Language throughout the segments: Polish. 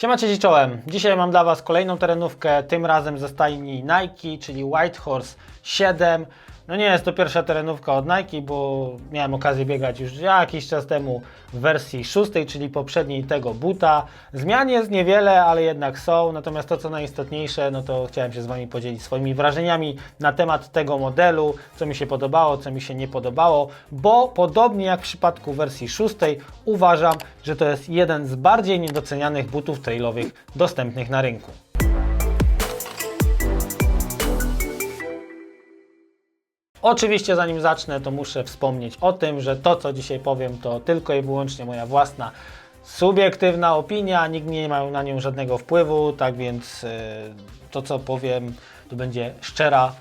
Siema, cześć i czołem. Dzisiaj mam dla Was kolejną terenówkę, tym razem ze stajni Nike, czyli White Horse 7. No nie jest to pierwsza terenówka od Nike, bo miałem okazję biegać już jakiś czas temu w wersji szóstej, czyli poprzedniej tego buta. Zmian jest niewiele, ale jednak są. Natomiast to, co najistotniejsze, no to chciałem się z Wami podzielić swoimi wrażeniami na temat tego modelu, co mi się podobało, co mi się nie podobało, bo podobnie jak w przypadku wersji szóstej, uważam, że to jest jeden z bardziej niedocenianych butów trailowych dostępnych na rynku. Oczywiście zanim zacznę, to muszę wspomnieć o tym, że to co dzisiaj powiem to tylko i wyłącznie moja własna subiektywna opinia, nikt nie ma na nią żadnego wpływu, tak więc yy, to co powiem to będzie szczera,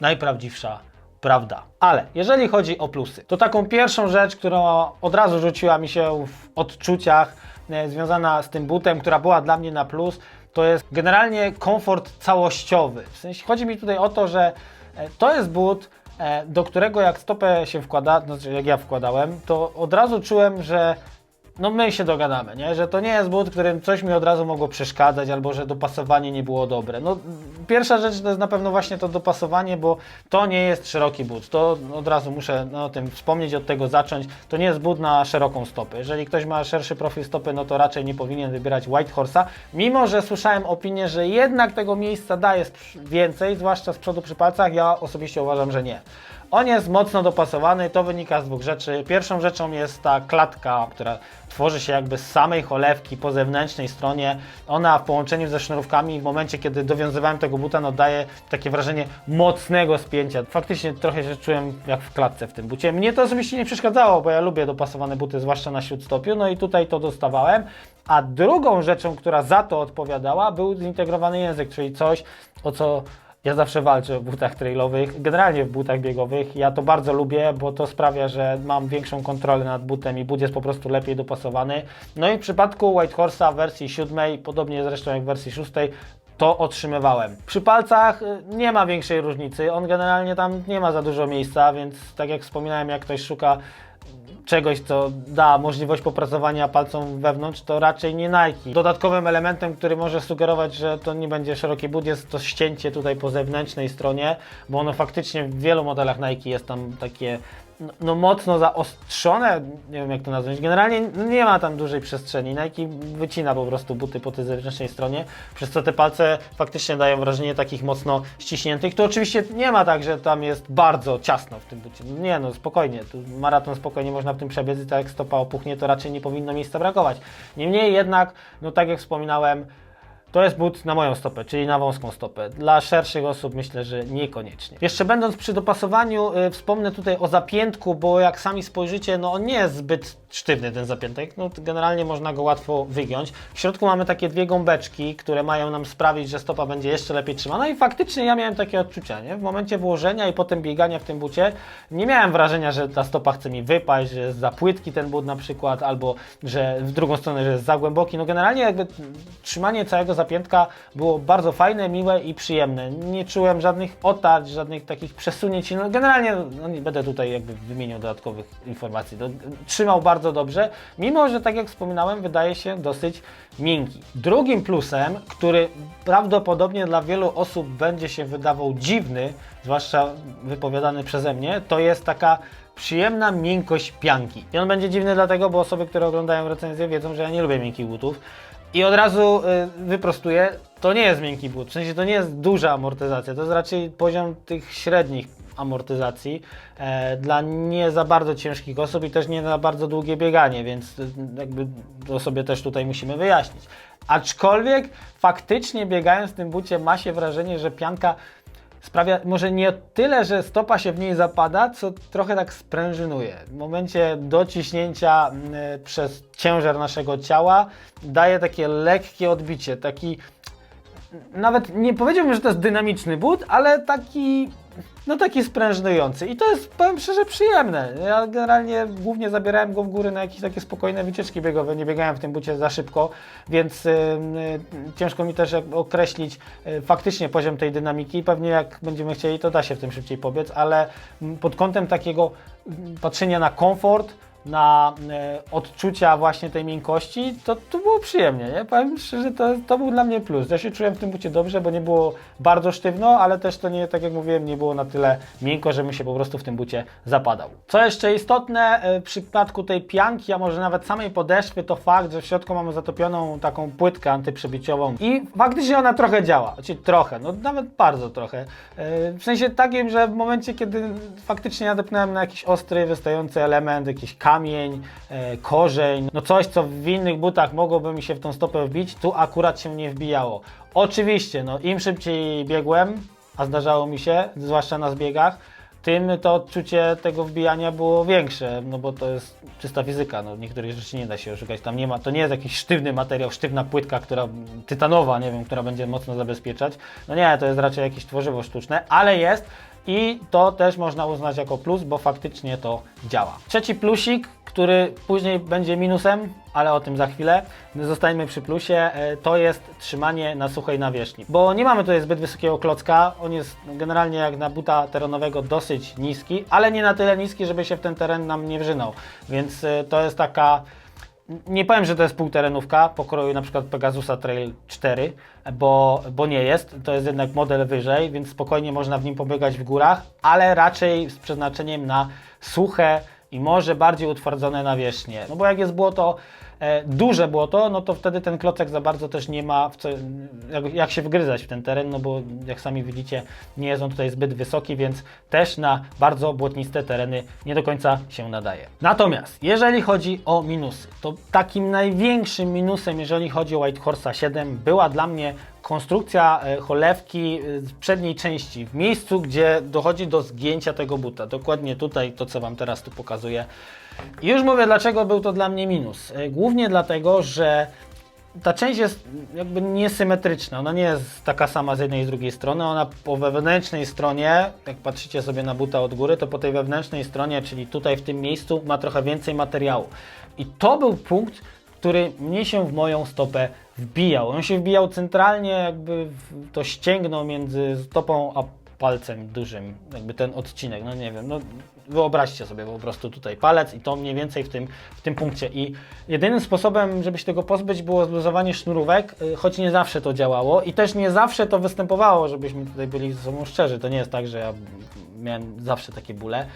najprawdziwsza prawda. Ale jeżeli chodzi o plusy, to taką pierwszą rzecz, która od razu rzuciła mi się w odczuciach e, związana z tym butem, która była dla mnie na plus, to jest generalnie komfort całościowy. W sensie chodzi mi tutaj o to, że e, to jest but, e, do którego jak stopę się wkłada, znaczy jak ja wkładałem, to od razu czułem, że no my się dogadamy, nie? że to nie jest but, którym coś mi od razu mogło przeszkadzać, albo że dopasowanie nie było dobre. No, pierwsza rzecz to jest na pewno właśnie to dopasowanie, bo to nie jest szeroki but. To od razu muszę no, o tym wspomnieć, od tego zacząć. To nie jest but na szeroką stopę. Jeżeli ktoś ma szerszy profil stopy, no to raczej nie powinien wybierać White Horse'a, mimo że słyszałem opinię, że jednak tego miejsca daje więcej, zwłaszcza z przodu przy palcach. Ja osobiście uważam, że nie. On jest mocno dopasowany, to wynika z dwóch rzeczy. Pierwszą rzeczą jest ta klatka, która tworzy się jakby z samej cholewki po zewnętrznej stronie. Ona w połączeniu ze sznurówkami w momencie, kiedy dowiązywałem tego buta, no daje takie wrażenie mocnego spięcia. Faktycznie trochę się czułem jak w klatce w tym bucie. Mnie to osobiście nie przeszkadzało, bo ja lubię dopasowane buty, zwłaszcza na śródstopiu, no i tutaj to dostawałem. A drugą rzeczą, która za to odpowiadała, był zintegrowany język, czyli coś, o co ja zawsze walczę w butach trailowych, generalnie w butach biegowych. Ja to bardzo lubię, bo to sprawia, że mam większą kontrolę nad butem i but jest po prostu lepiej dopasowany. No i w przypadku White Horse'a w wersji siódmej, podobnie zresztą jak w wersji szóstej, to otrzymywałem. Przy palcach y, nie ma większej różnicy, on generalnie tam nie ma za dużo miejsca, więc tak jak wspominałem, jak ktoś szuka czegoś, co da możliwość popracowania palcom wewnątrz, to raczej nie Nike. Dodatkowym elementem, który może sugerować, że to nie będzie szeroki but, jest to ścięcie tutaj po zewnętrznej stronie, bo ono faktycznie w wielu modelach Nike jest tam takie no, no mocno zaostrzone, nie wiem jak to nazwać. Generalnie nie ma tam dużej przestrzeni. Nike wycina po prostu buty po tej zewnętrznej stronie, przez co te palce faktycznie dają wrażenie takich mocno ściśniętych. Tu oczywiście nie ma tak, że tam jest bardzo ciasno w tym bucie. Nie no, spokojnie. Tu maraton spokojnie można w tym przebiec i tak jak stopa opuchnie, to raczej nie powinno miejsca brakować. Niemniej jednak, no tak jak wspominałem, to jest but na moją stopę, czyli na wąską stopę. Dla szerszych osób myślę, że niekoniecznie. Jeszcze będąc przy dopasowaniu, y, wspomnę tutaj o zapiętku, bo jak sami spojrzycie, no on nie jest zbyt sztywny ten zapiętek. No, generalnie można go łatwo wygiąć. W środku mamy takie dwie gąbeczki, które mają nam sprawić, że stopa będzie jeszcze lepiej trzymana i faktycznie ja miałem takie odczucia, nie? W momencie włożenia i potem biegania w tym bucie nie miałem wrażenia, że ta stopa chce mi wypaść, że jest za płytki ten but na przykład, albo że w drugą stronę, że jest za głęboki. No generalnie jakby trzymanie całego zapiętka było bardzo fajne, miłe i przyjemne. Nie czułem żadnych otarć, żadnych takich przesunięć. No generalnie no nie będę tutaj jakby wymieniał dodatkowych informacji. No, trzymał bardzo dobrze, mimo że tak jak wspominałem, wydaje się dosyć miękki. Drugim plusem, który prawdopodobnie dla wielu osób będzie się wydawał dziwny, zwłaszcza wypowiadany przeze mnie, to jest taka przyjemna miękkość pianki. I on będzie dziwny dlatego, bo osoby, które oglądają recenzję wiedzą, że ja nie lubię miękkich butów. I od razu y, wyprostuję, to nie jest miękki but, w sensie to nie jest duża amortyzacja, to jest raczej poziom tych średnich amortyzacji e, dla nie za bardzo ciężkich osób i też nie za bardzo długie bieganie, więc y, jakby to sobie też tutaj musimy wyjaśnić. Aczkolwiek faktycznie biegając w tym bucie ma się wrażenie, że pianka sprawia, może nie tyle, że stopa się w niej zapada, co trochę tak sprężynuje. W momencie dociśnięcia przez ciężar naszego ciała daje takie lekkie odbicie, taki nawet nie powiedziałbym, że to jest dynamiczny but, ale taki no taki sprężynujący i to jest, powiem szczerze, przyjemne. Ja generalnie głównie zabierałem go w góry na jakieś takie spokojne wycieczki biegowe, nie biegałem w tym bucie za szybko, więc y, y, ciężko mi też określić y, faktycznie poziom tej dynamiki. Pewnie jak będziemy chcieli, to da się w tym szybciej pobiec, ale mm, pod kątem takiego mm, patrzenia na komfort, na e, odczucia właśnie tej miękkości, to, to było przyjemnie, nie? Powiem szczerze, to, to był dla mnie plus. Ja się czułem w tym bucie dobrze, bo nie było bardzo sztywno, ale też to nie, tak jak mówiłem, nie było na tyle miękko, żebym się po prostu w tym bucie zapadał. Co jeszcze istotne, e, w przypadku tej pianki, a może nawet samej podeszwy, to fakt, że w środku mamy zatopioną taką płytkę antyprzebiciową i faktycznie ona trochę działa, czyli trochę, no nawet bardzo trochę. E, W sensie takim, że w momencie, kiedy faktycznie nadepnąłem na jakiś ostry, wystający element, jakiś kamień, e, korzeń, no coś, co w innych butach mogłoby mi się w tą stopę wbić, tu akurat się nie wbijało. Oczywiście, no im szybciej biegłem, a zdarzało mi się, zwłaszcza na zbiegach, tym to odczucie tego wbijania było większe, no bo to jest czysta fizyka, no niektórych rzeczy nie da się oszukać, tam nie ma, to nie jest jakiś sztywny materiał, sztywna płytka, która, tytanowa, nie wiem, która będzie mocno zabezpieczać, no nie, to jest raczej jakieś tworzywo sztuczne, ale jest i to też można uznać jako plus, bo faktycznie to działa. Trzeci plusik, który później będzie minusem, ale o tym za chwilę. Zostańmy przy plusie. e, To jest trzymanie na suchej nawierzchni. Bo nie mamy tutaj zbyt wysokiego klocka. On jest generalnie jak na buta terenowego dosyć niski, ale nie na tyle niski, żeby się w ten teren nam nie wrzynął. Więc e, to jest taka nie powiem, że to jest półterenówka pokroju na przykład Pegasusa Trail 4, bo, bo nie jest. To jest jednak model wyżej, więc spokojnie można w nim pobiegać w górach, ale raczej z przeznaczeniem na suche i może bardziej utwardzone nawierzchnie. No bo jak jest błoto, e, duże błoto, no to wtedy ten klocek za bardzo też nie ma co, jak, jak się wgryzać w ten teren, no bo jak sami widzicie, nie jest on tutaj zbyt wysoki, więc też na bardzo błotniste tereny nie do końca się nadaje. Natomiast jeżeli chodzi o minusy, to takim największym minusem, jeżeli chodzi o White Horse'a 7, była dla mnie konstrukcja e, cholewki e, z przedniej części, w miejscu, gdzie dochodzi do zgięcia tego buta. Dokładnie tutaj, to co Wam teraz tu pokazuję. I już mówię, dlaczego był to dla mnie minus. E, Głównie dlatego, że ta część jest jakby niesymetryczna. Ona nie jest taka sama z jednej i z drugiej strony. Ona po wewnętrznej stronie, jak patrzycie sobie na buta od góry, to po tej wewnętrznej stronie, czyli tutaj w tym miejscu, ma trochę więcej materiału. I to był punkt, który mnie się w moją stopę wbijał. On się wbijał centralnie, jakby to ścięgno między stopą a palcem dużym, jakby ten odcinek, no nie wiem, no wyobraźcie sobie po prostu tutaj palec i to mniej więcej w tym, w tym punkcie. I jedynym sposobem, żeby się tego pozbyć, było zluzowanie sznurówek, y, choć nie zawsze to działało i też nie zawsze to występowało, żebyśmy tutaj byli ze sobą szczerzy. To nie jest tak, że ja miałem zawsze takie bóle.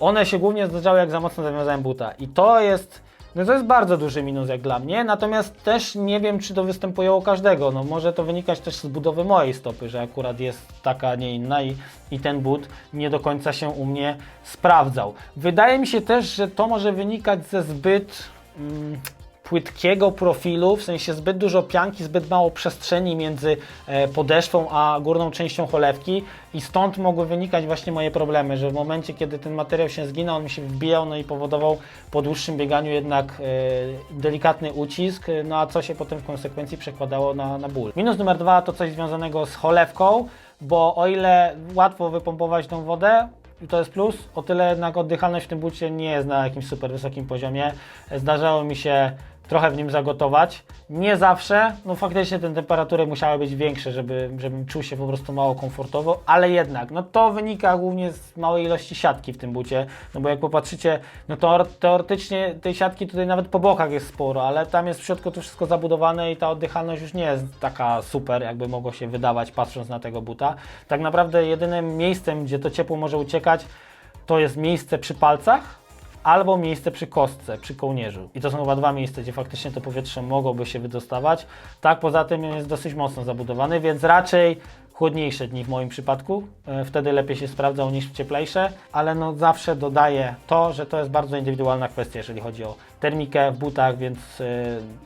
One się głównie zdarzały, jak za mocno zawiązałem buta. I to jest, no to jest bardzo duży minus jak dla mnie, natomiast też nie wiem, czy to występuje u każdego. No może to wynikać też z budowy mojej stopy, że akurat jest taka, a nie inna i, i ten but nie do końca się u mnie sprawdzał. Wydaje mi się też, że to może wynikać ze zbyt... Mm, płytkiego profilu, w sensie zbyt dużo pianki, zbyt mało przestrzeni między e, podeszwą a górną częścią cholewki i stąd mogły wynikać właśnie moje problemy, że w momencie, kiedy ten materiał się zginął, on mi się wbijał, no i powodował po dłuższym bieganiu jednak e, delikatny ucisk, no a co się potem w konsekwencji przekładało na, na ból. Minus numer dwa to coś związanego z cholewką, bo o ile łatwo wypompować tą wodę, i to jest plus, o tyle jednak oddychalność w tym bucie nie jest na jakimś super wysokim poziomie. Zdarzało mi się trochę w nim zagotować. Nie zawsze, no faktycznie te temperatury musiały być większe, żeby, żebym czuł się po prostu mało komfortowo, ale jednak, no to wynika głównie z małej ilości siatki w tym bucie, no bo jak popatrzycie, no to teoretycznie tej siatki tutaj nawet po bokach jest sporo, ale tam jest w środku to wszystko zabudowane i ta oddychalność już nie jest taka super, jakby mogło się wydawać patrząc na tego buta. Tak naprawdę jedynym miejscem, gdzie to ciepło może uciekać, to jest miejsce przy palcach, albo miejsce przy kostce, przy kołnierzu. I to są chyba dwa miejsca, gdzie faktycznie to powietrze mogłoby się wydostawać. Tak, poza tym jest dosyć mocno zabudowany, więc raczej chłodniejsze dni w moim przypadku. E, Wtedy lepiej się sprawdzał niż cieplejsze, ale no zawsze dodaję to, że to jest bardzo indywidualna kwestia, jeżeli chodzi o termikę w butach, więc e,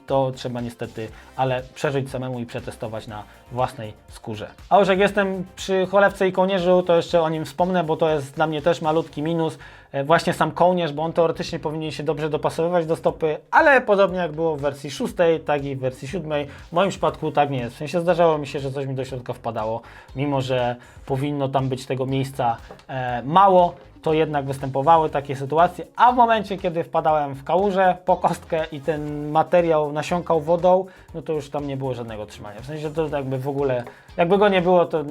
to trzeba niestety, ale przeżyć samemu i przetestować na własnej skórze. A już jak jestem przy cholewce i kołnierzu, to jeszcze o nim wspomnę, bo to jest dla mnie też malutki minus. E, Właśnie sam kołnierz, bo on teoretycznie powinien się dobrze dopasowywać do stopy, ale podobnie jak było w wersji 6, tak i w wersji 7, w moim przypadku tak nie jest. W sensie zdarzało mi się, że coś mi do środka wpadało, mimo że powinno tam być tego miejsca e, mało to jednak występowały takie sytuacje, a w momencie, kiedy wpadałem w kałużę po kostkę i ten materiał nasiąkał wodą, no to już tam nie było żadnego trzymania. W sensie to jakby w ogóle, jakby go nie było, to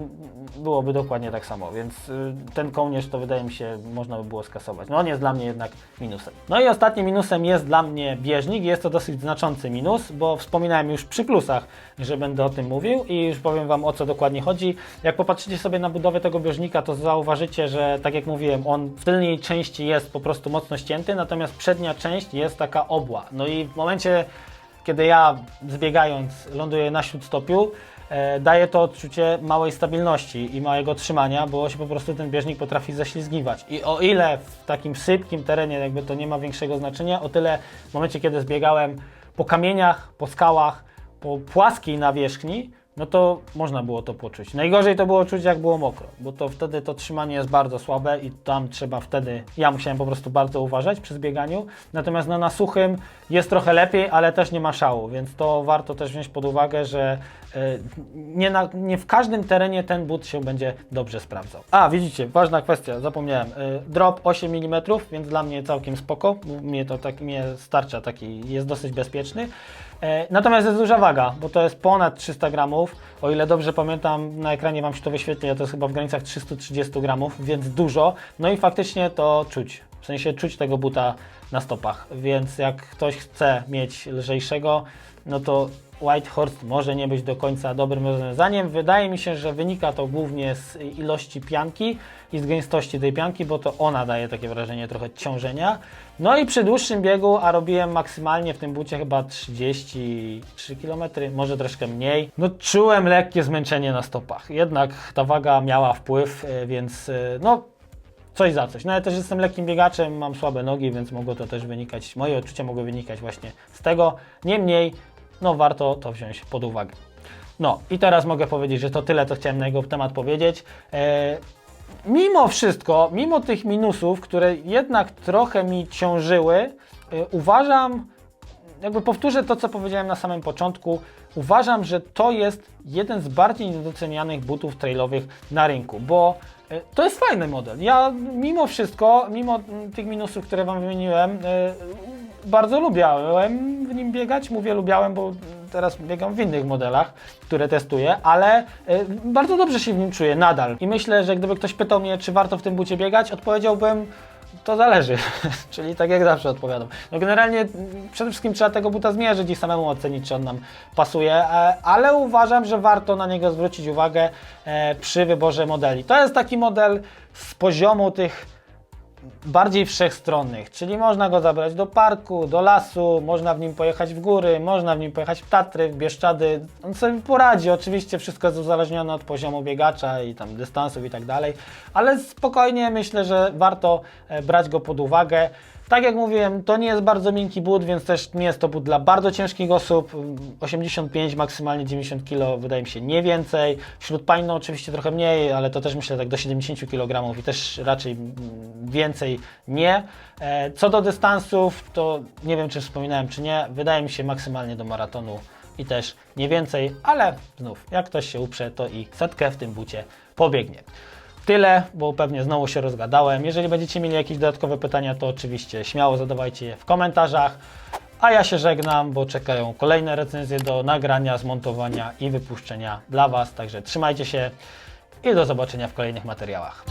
byłoby dokładnie tak samo, więc y, ten kołnierz to wydaje mi się można by było skasować. No on jest dla mnie jednak minusem. No i ostatnim minusem jest dla mnie bieżnik, jest to dosyć znaczący minus, bo wspominałem już przy plusach, że będę o tym mówił i już powiem Wam o co dokładnie chodzi. Jak popatrzycie sobie na budowę tego bieżnika, to zauważycie, że tak jak mówiłem, on w tylnej części jest po prostu mocno ścięty, natomiast przednia część jest taka obła. No i w momencie, kiedy ja zbiegając ląduję na śródstopiu, e, daje to odczucie małej stabilności i małego trzymania, bo się po prostu ten bieżnik potrafi ześlizgiwać. I o ile w takim sypkim terenie jakby to nie ma większego znaczenia, o tyle w momencie, kiedy zbiegałem po kamieniach, po skałach, po płaskiej nawierzchni, no to można było to poczuć. Najgorzej to było czuć, jak było mokro, bo to wtedy to trzymanie jest bardzo słabe i tam trzeba wtedy, ja musiałem po prostu bardzo uważać przy zbieganiu, natomiast no, na suchym jest trochę lepiej, ale też nie ma szału, więc to warto też wziąć pod uwagę, że e, nie, na, nie w każdym terenie ten but się będzie dobrze sprawdzał. A, widzicie, ważna kwestia, zapomniałem. E, Drop 8 mm, więc dla mnie całkiem spoko. Mnie to tak, mnie starcza taki, jest dosyć bezpieczny. E, Natomiast jest duża waga, bo to jest ponad 300 gramów. O ile dobrze pamiętam, na ekranie Wam się to wyświetli, to jest chyba w granicach 330 gramów, więc dużo. No i faktycznie to czuć. W sensie czuć tego buta na stopach. Więc jak ktoś chce mieć lżejszego, no to Whitehorse może nie być do końca dobrym rozwiązaniem. Wydaje mi się, że wynika to głównie z ilości pianki i z gęstości tej pianki, bo to ona daje takie wrażenie trochę ciążenia. No i przy dłuższym biegu, a robiłem maksymalnie w tym bucie chyba 33 km, może troszkę mniej, no czułem lekkie zmęczenie na stopach. Jednak ta waga miała wpływ, e, więc e, no coś za coś. No ja też jestem lekkim biegaczem, mam słabe nogi, więc mogło to też wynikać, moje odczucia mogły wynikać właśnie z tego. Niemniej, no warto to wziąć pod uwagę. No i teraz mogę powiedzieć, że to tyle, co chciałem na jego temat powiedzieć. E, mimo wszystko, mimo tych minusów, które jednak trochę mi ciążyły, e, uważam, jakby powtórzę to, co powiedziałem na samym początku, uważam, że to jest jeden z bardziej niedocenianych butów trailowych na rynku, bo e, to jest fajny model. Ja mimo wszystko, mimo tych minusów, które Wam wymieniłem, e, bardzo lubiałem w nim biegać. Mówię lubiałem, bo teraz biegam w innych modelach, które testuję, ale e, bardzo dobrze się w nim czuję nadal. I myślę, że gdyby ktoś pytał mnie, czy warto w tym bucie biegać, odpowiedziałbym, to zależy, czyli tak jak zawsze odpowiadam. No generalnie mm, przede wszystkim trzeba tego buta zmierzyć i samemu ocenić, czy on nam pasuje, e, ale uważam, że warto na niego zwrócić uwagę e, przy wyborze modeli. To jest taki model z poziomu tych bardziej wszechstronnych, czyli można go zabrać do parku, do lasu, można w nim pojechać w góry, można w nim pojechać w Tatry, w Bieszczady. On sobie poradzi, oczywiście wszystko jest uzależnione od poziomu biegacza i tam dystansów i tak dalej, ale spokojnie myślę, że warto e, brać go pod uwagę. Tak jak mówiłem, to nie jest bardzo miękki but, więc też nie jest to but dla bardzo ciężkich osób. 85, maksymalnie 90 kg, wydaje mi się, nie więcej. Wśród pań no oczywiście trochę mniej, ale to też myślę tak do 70 kg i też raczej mm, więcej nie. E, Co do dystansów, to nie wiem, czy wspominałem, czy nie. Wydaje mi się maksymalnie do maratonu i też nie więcej, ale znów, jak ktoś się uprze, to i setkę w tym bucie pobiegnie. Tyle, bo pewnie znowu się rozgadałem. Jeżeli będziecie mieli jakieś dodatkowe pytania, to oczywiście śmiało zadawajcie je w komentarzach. A ja się żegnam, bo czekają kolejne recenzje do nagrania, zmontowania i wypuszczenia dla Was. Także trzymajcie się i do zobaczenia w kolejnych materiałach.